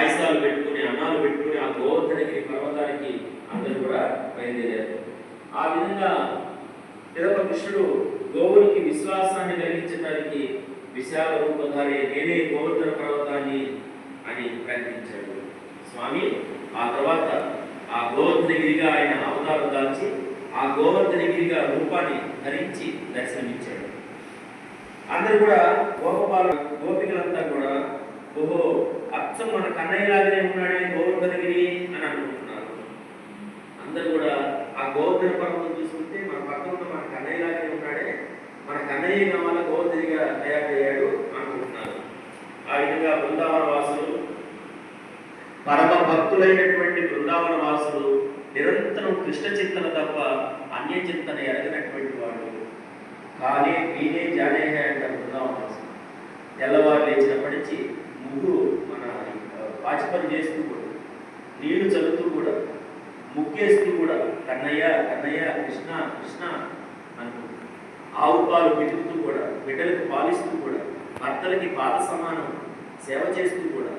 పెట్టుకుని అన్నాలు పెట్టుకుని ఆ గోవర్ధనగిరి పర్వతానికి అందరూ కూడా బయలుదేరారు. ఆ విధంగా తిరుపతి కృష్ణుడు గోవులకి విశ్వాసాన్ని కలిగించడానికి విశాల రూపధారి నేనే గోవర్ధన పర్వతాన్ని అని ప్రకటించాడు. స్వామి ఆ తర్వాత ఆ గోవర్ధనగిరిగా ఆయన అవతారం దాల్చి ఆ గోవర్ధనగిరిగా రూపాన్ని ధరించి దర్శనమిచ్చాడు. అందరు కూడా గోపబాల గోపికలంతా కూడా ఓహో అచ్చం మన కన్నయ్యలాగానే ఉన్నాడే గోవర్ధనగిరి అని అనుకుంటున్నారు. అందరు కూడా ఆ గోవర్ధన పర్వతం చూసుకుంటే మన పక్కన ఉన్న మన కన్నయ్యలాగానే ఉన్నాడే మన కన్నయ్య వల్ల గోవర్ధనిగా తయారయ్యాడు అనుకుంటున్నారు. ఆ విధంగా బృందావన వాసులు పరమ భక్తులైనటువంటి బృందావన వాసులు నిరంతరం కృష్ణ చింతన తప్ప అన్య చింతన ఎరగినటువంటి వాళ్ళు కానీ వీనే జానే అంటారు బృందావన వాసులు. తెల్లవారు లేచినప్పటి నుంచి ముందు మన పాచి చేస్తూ కూడా నీళ్ళు చల్లుతూ కూడా ముగ్గేస్తూ కూడా కన్నయ్య కన్నయ్య కృష్ణ కృష్ణ అంటూ ఆవు పాలు పితుకుతూ కూడా బిడ్డలకు పాలిస్తూ కూడా భర్తలకి పాల సమానం సేవ చేస్తూ కూడా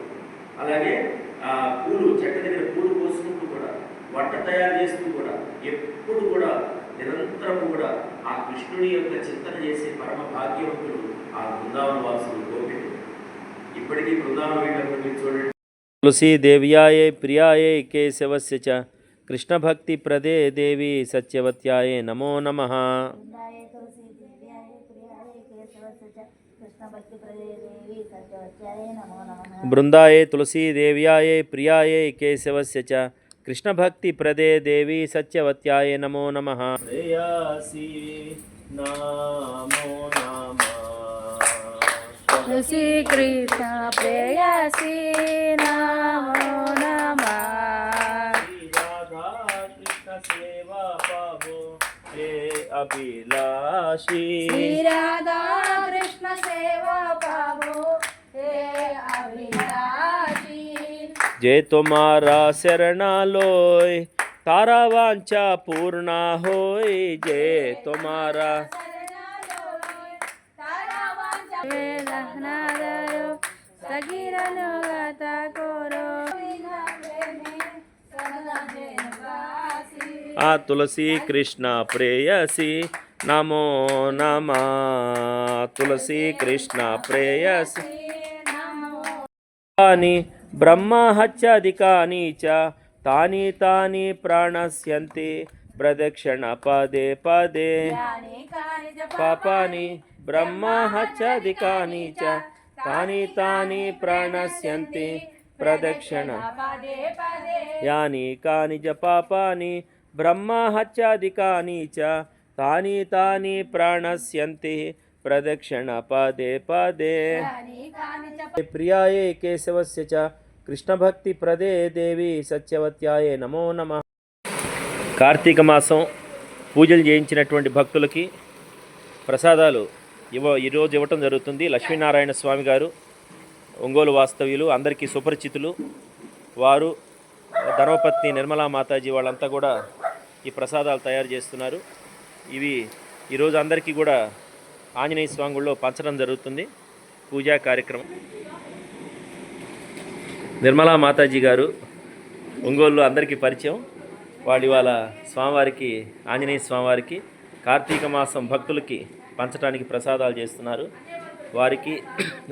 అలాగే ఆ పూలు చెట్ల దగ్గర పూలు పోసుకుంటూ కూడా వంట తయారు చేస్తూ కూడా ఎప్పుడు కూడా నిరంతరం కూడా ఆ కృష్ణుని యొక్క చింతన చేసే పరమ భాగ్యవంతుడు ఆ బృందావన వాసులు గోపికుడు ఇప్పటికీ బృందావనం వెళ్ళినప్పుడు మీరు చూడండి तुलसी देव्याय प्रियाय केशवस्य च कृष्णभक्तिप्रदे देवी सत्यवत्याय नमो नमः वृंदाय तुलसी देव्याय प्रियाय केशवस्य च कृष्णभक्तिप्रदे देवी सत्यवत्याय नमो नमः बृन्दाय तुलसी देव्याय प्रियाय केशवस्य च कृष्णभक्तिप्रदे देवी सत्यवत्याय नमो नमः प्रेयासि नमो नमः तुलसी कृष्ण प्रेयसी नमो नमः राधा कृष्ण सेवा पावो हे अभिलाषी श्री राधा कृष्ण सेवा पावो हे अभिलाषी जय तुम्हारा शरणा लोय तारा वांछा पूर्णा होय जय तुम्हारा వేదనాదరు సగిరను గత కోరో. ఆ తులసి కృష్ణ ప్రేయసి నమో నమ. తులసి కృష్ణ ప్రేయసి. కాని బ్రహ్మ హత్యాధికాని చ తాని తాని ప్రాణస్యంతి. ప్రదక్షిణ పదే పదే. పాపాని బ్రహ్మహత్యాధికాని చ తాని తాని ప్రాణస్యంతి ప్రదక్షిణ యాని కాని చ పాపాని చ తాని తాని ప్రాణస్యంతి ప్రదక్షిణ పదే పదే ప్రియాయే కేశవస్య చ కృష్ణభక్తి ప్రదే దేవి సత్యవత్యాయే నమో నమ కార్తీక మాసం పూజలు చేయించినటువంటి భక్తులకి ప్రసాదాలు ఇవ ఈరోజు ఇవ్వటం జరుగుతుంది. లక్ష్మీనారాయణ స్వామి గారు ఒంగోలు వాస్తవ్యులు అందరికీ సుపరిచితులు. వారు ధర్మపత్ని నిర్మలా మాతాజీ వాళ్ళంతా కూడా ఈ ప్రసాదాలు తయారు చేస్తున్నారు. ఇవి ఈరోజు అందరికీ కూడా ఆంజనేయ స్వామి గుళ్ళో పంచడం జరుగుతుంది. పూజా కార్యక్రమం. నిర్మలా మాతాజీ గారు ఒంగోలులో అందరికీ పరిచయం. వాళ్ళు ఇవాళ స్వామివారికి ఆంజనేయ స్వామివారికి కార్తీక మాసం భక్తులకి పంచడానికి ప్రసాదాలు చేస్తున్నారు. వారికి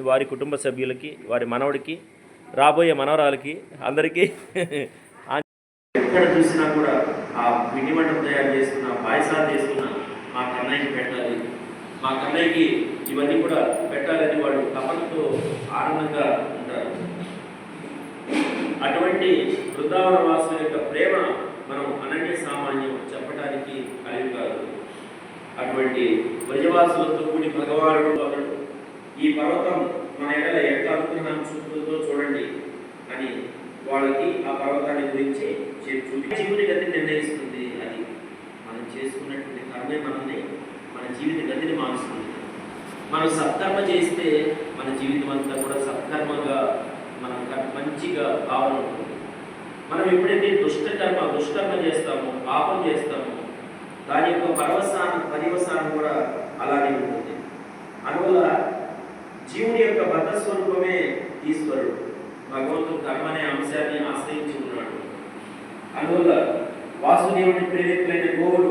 వారి కుటుంబ సభ్యులకి వారి మనవడికి రాబోయే మనవరాలకి అందరికీ ఎక్కడ చూసినా కూడా ఆ పిండి మండలం తయారు చేసుకున్న పాయసాలు చేసుకున్న మా కన్నయ్యకి పెట్టాలి. మా కన్నయ్యకి ఇవన్నీ కూడా పెట్టాలని వాళ్ళు తపనతో ఆనందంగా ఉంటారు. అటువంటి వృందావన వాసుల యొక్క ప్రేమ మనం అనన్య సామాన్యం చెప్పడానికి కలిగి కాదు. అటువంటి బ్రజవాసులతో కూడి భగవానుడు అతడు ఈ పర్వతం మన ఎడల ఎట్లా అనుకున్నాం చూపులతో చూడండి. అని వాళ్ళకి ఆ పర్వతాన్ని గురించి చెప్పు చూపి జీవుని గతి నిర్ణయిస్తుంది అది. మనం చేసుకున్నటువంటి కర్మే మనల్ని మన జీవిత గతిని మారుస్తుంది. మనం సత్కర్మ చేస్తే మన జీవితం అంతా కూడా సత్కర్మగా మనం మంచిగా భావన ఉంటుంది. మనం ఎప్పుడైతే దుష్టకర్మ దుష్కర్మ చేస్తామో పాపం చేస్తామో దాని యొక్క పరవసానం పర్యవసానం కూడా అలానే ఉంటుంది. అందువల్ల జీవుని యొక్క బద్ధ స్వరూపమే ఈశ్వరుడు భగవంతుడు కర్మ అనే అంశాన్ని ఆశ్రయించి ఉన్నాడు. అందువల్ల వాసుదేవుడి ప్రేరేకులైన గోవుడు